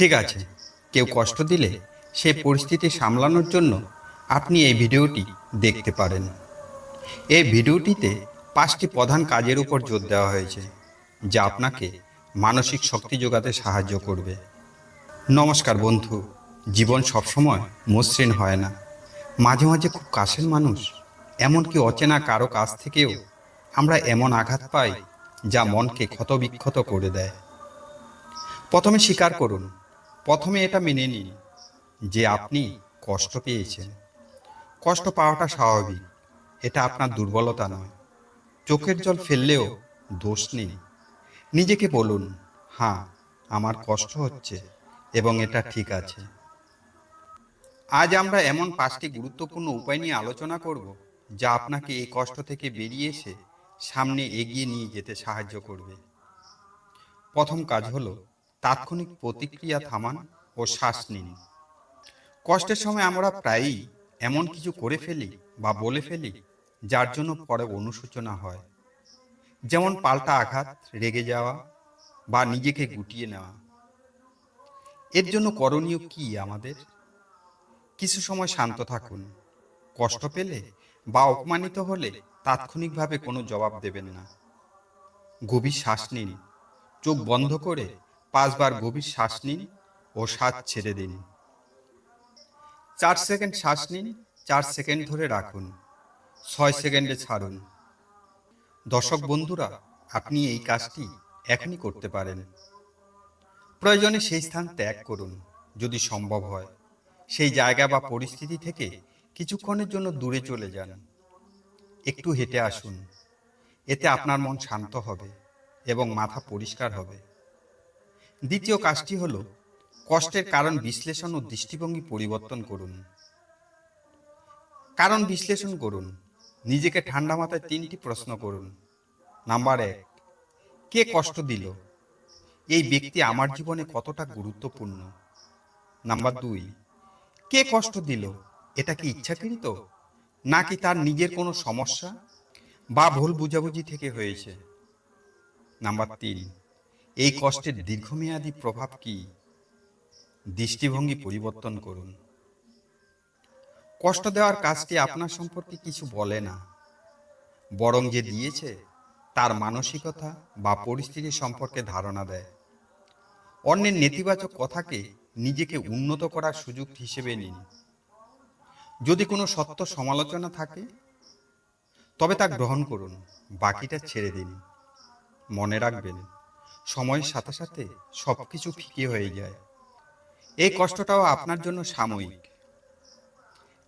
ঠিক আছে। কেউ কষ্ট দিলে সেই পরিস্থিতি সামলানোর জন্য আপনি এই ভিডিওটি দেখতে পারেন। এই ভিডিওটিতে পাঁচটি প্রধান কাজের উপর জোর দেওয়া হয়েছে যা আপনাকে মানসিক শক্তি যোগাতে সাহায্য করবে। নমস্কার বন্ধু জীবন সবসময় মসৃণ হয় না। মাঝে মাঝে খুব কাছের মানুষ এমনকি অচেনা কারও কাছ থেকেও আমরা এমন আঘাত পাই যা মনকে ক্ষতবিক্ষত করে দেয়। প্রথমে স্বীকার করুন প্রথমে এটা মেনে নিন যে আপনি কষ্ট পেয়েছেন। কষ্ট পাওয়াটা স্বাভাবিক, এটা আপনার দুর্বলতা নয়। চোখের জল ফেললেও দোষ নেই। নিজেকে বলুন হ্যাঁ আমার কষ্ট হচ্ছে এবং এটা ঠিক আছে। আজ আমরা এমন পাঁচটি গুরুত্বপূর্ণ উপায় নিয়ে আলোচনা করব যা আপনাকে এই কষ্ট থেকে বেরিয়ে এসে সামনে এগিয়ে নিয়ে যেতে সাহায্য করবে। প্রথম কাজ হলো তাৎক্ষণিক প্রতিক্রিয়া থামান ও শ্বাস নিন। কষ্টের সময় আমরা প্রায়ই এমন কিছু করে ফেলি বা বলে ফেলি, যার জন্য পরে অনুশোচনা হয়। যেমন পাল্টা আঘাত, রেগে যাওয়া বা নিজেকে গুটিয়ে নেওয়া। এর জন্য করণীয় কি আমাদের? কিছু সময় শান্ত থাকুন। কষ্ট পেলে বা অপমানিত হলে তাৎক্ষণিকভাবে কোনো জবাব দেবেন না। গভীর শ্বাস নিন। চোখ বন্ধ করে পাঁচবার গভীর শ্বাস নিন ও শ্বাস ছেড়ে দিন। চার সেকেন্ড শ্বাস নিন, চার সেকেন্ড ধরে রাখুন, ছয় সেকেন্ডে ছাড়ুন। দর্শক বন্ধুরা, আপনি এই কাজটি এখনই করতে পারেন। প্রয়োজনে সেই স্থান ত্যাগ করুন, যদি সম্ভব হয়। সেই জায়গা বা পরিস্থিতি থেকে কিছুক্ষণের জন্য দূরে চলে যান। একটু হেঁটে আসুন, এতে আপনার মন শান্ত হবে এবং মাথা পরিষ্কার হবে। দ্বিতীয় কাজটি হল কষ্টের কারণ বিশ্লেষণ ও দৃষ্টিভঙ্গি পরিবর্তন করুন। কারণ বিশ্লেষণ করুন। নিজেকে ঠান্ডা মাথায় তিনটি প্রশ্ন করুন। নাম্বার এক, কে কষ্ট দিল? এই ব্যক্তি আমার জীবনে কতটা গুরুত্বপূর্ণ? নাম্বার দুই, কে কষ্ট দিল? এটা কি ইচ্ছাকৃত? নাকি তার নিজের কোনো সমস্যা? বা ভুল বুঝাবুঝি থেকে হয়েছে? নাম্বার তিন এই কষ্টের দীর্ঘমেয়াদী প্রভাব কি? দৃষ্টিভঙ্গি পরিবর্তন করুন। কষ্ট দেওয়ার কাজটি আপনার সম্পর্কে কিছু বলে না। বরং যে দিয়েছে, তার মানসিকতা বা পরিস্থিতি সম্পর্কে ধারণা দেয়। অন্যের নেতিবাচক কথাকে নিজেকে উন্নত করার সুযোগ হিসেবে নিন। যদি কোনো সত্য সমালোচনা থাকে, তবে তা গ্রহণ করুন, বাকিটা ছেড়ে দিন। মনে রাখবেন সময়ের সাথে সাথে সব কিছু ফিকে হয়ে যায়। এই কষ্টটাও আপনার জন্য সাময়িক।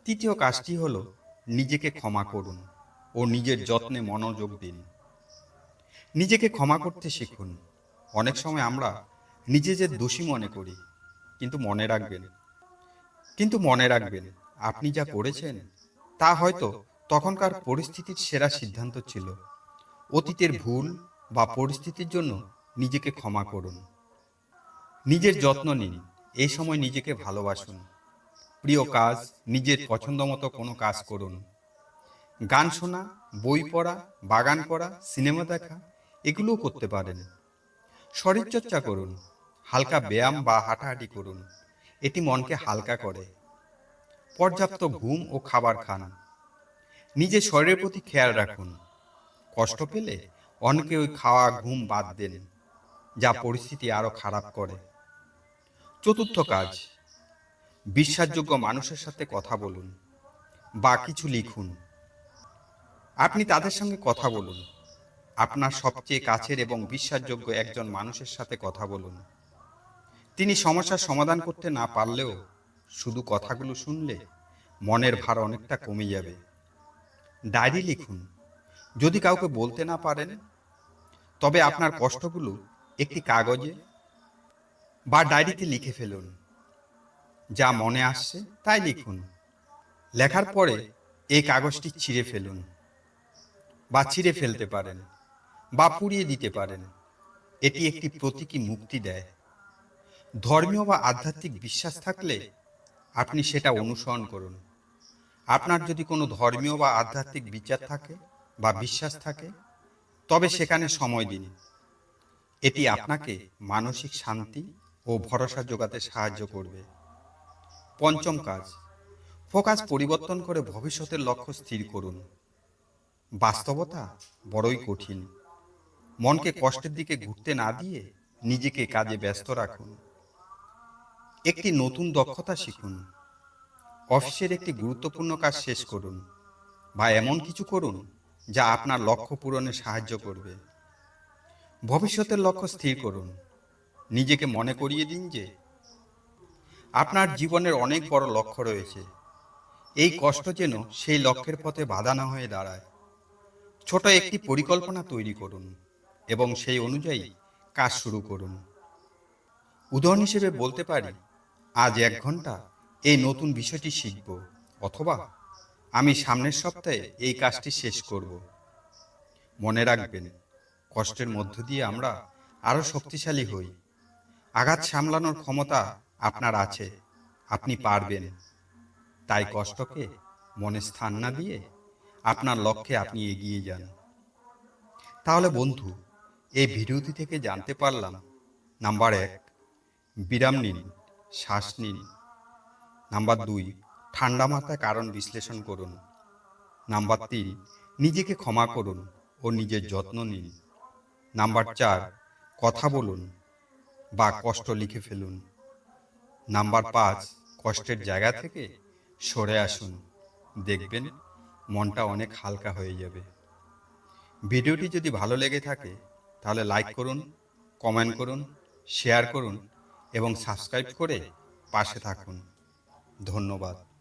তৃতীয় কাজটি হলো নিজেকে ক্ষমা করুন ও নিজের যত্নে মনোযোগ দিন। নিজেকে ক্ষমা করতে শিখুন। অনেক সময় আমরা নিজেদের দোষী মনে করি, কিন্তু মনে রাখবেন। কিন্তু মনে রাখবেন, আপনি যা করেছেন, তা হয়তো তখনকার পরিস্থিতির সেরা সিদ্ধান্ত ছিল। অতীতের ভুল বা পরিস্থিতির জন্য নিজেকে ক্ষমা করুন। নিজের যত্ন নিন। এই সময় নিজেকে ভালোবাসুন। প্রিয় কাজ, নিজের পছন্দ মতো কোনো কাজ করুন। গান শোনা, বই পড়া, বাগান করা, সিনেমা দেখা, এগুলোও করতে পারেন। শরীরচর্চা করুন। হালকা ব্যায়াম বা হাঁটাহাঁটি করুন। এটি মনকে হালকা করে। পর্যাপ্ত ঘুম ও খাবার খান। নিজের শরীরের প্রতি খেয়াল রাখুন। কষ্ট পেলে অনেকে ওই খাওয়া, ঘুম বাদ দেন। যা পরিস্থিতি আরও খারাপ করে। চতুর্থ কাজ, বিশ্বাসযোগ্য মানুষের সাথে কথা বলুন বা কিছু লিখুন। আপনি তাদের সঙ্গে কথা বলুন। আপনার সবচেয়ে কাছের এবং বিশ্বাসযোগ্য একজন মানুষের সাথে কথা বলুন। তিনি সমস্যার সমাধান করতে না পারলেও শুধু কথাগুলো শুনলে মনের ভার অনেকটা কমে যাবে। ডায়েরি লিখুন। যদি কাউকে বলতে না পারেন, তবে আপনার কষ্টগুলো একটি কাগজে বা ডায়েরিতে লিখে ফেলুন। যা মনে আসছে তাই লিখুন। লেখার পরে এই কাগজটি ছিঁড়ে ফেলুন বা ছিঁড়ে ফেলতে পারেন বা পুড়িয়ে দিতে পারেন। এটি একটি প্রতীকী মুক্তি দেয়। ধর্মীয় বা আধ্যাত্মিক বিশ্বাস থাকলে আপনি সেটা অনুসরণ করুন। আপনার যদি কোনো ধর্মীয় বা আধ্যাত্মিক বিচার থাকে বা বিশ্বাস থাকে, তবে সেখানে সময় দিন। এটি আপনাকে মানসিক শান্তি ও ভরসা যোগাতে সাহায্য করবে। পঞ্চম কাজ ফোকাস পরিবর্তন করে ভবিষ্যতের লক্ষ্য স্থির করুন। বাস্তবতা বড়ই কঠিন। মনকে কষ্টের দিকে ঘুরতে না দিয়ে নিজেকে কাজে ব্যস্ত রাখুন। একটি নতুন দক্ষতা শিখুন। অফিসের একটি গুরুত্বপূর্ণ কাজ শেষ করুন বা এমন কিছু করুন যা আপনার লক্ষ্য পূরণে সাহায্য করবে। ভবিষ্যতের লক্ষ্য স্থির করুন। নিজেকে মনে করিয়ে দিন যে, আপনার জীবনের অনেক বড় লক্ষ্য রয়েছে। এই কষ্ট যেন সেই লক্ষ্যের পথে বাধা না হয়ে দাঁড়ায়। ছোট একটি পরিকল্পনা তৈরি করুন এবং সেই অনুযায়ী কাজ শুরু করুন। উদাহরণ হিসেবে বলতে পারি, আজ এক ঘণ্টা এই নতুন বিষয়টি শিখব অথবা আমি সামনের সপ্তাহে এই কাজটি শেষ করব। মনে রাখবেন কষ্টের মধ্য দিয়ে আমরা আরও শক্তিশালী হই। আঘাত সামলানোর ক্ষমতা আপনার আছে, আপনি পারবেন। তাই কষ্টকে মনে স্থান না দিয়ে আপনার লক্ষ্যে আপনি এগিয়ে যান। তাহলে বন্ধু, এই ভিডিওটি থেকে জানতে পারলাম, নাম্বার এক, বিরাম নিন, শ্বাস নিন। নাম্বার দুই, ঠান্ডা মাথায় কারণ বিশ্লেষণ করুন। নাম্বার তিন, নিজেকে ক্ষমা করুন ও নিজের যত্ন নিন। নাম্বার চার কথা বলুন বা কষ্ট লিখে ফেলুন। নাম্বার পাঁচ কষ্টের জায়গা থেকে সরে আসুন। দেখবেন মনটা অনেক হালকা হয়ে যাবে। ভিডিওটি যদি ভালো লেগে থাকে তাহলে লাইক করুন কমেন্ট করুন শেয়ার করুন এবং সাবস্ক্রাইব করে পাশে থাকুন। ধন্যবাদ।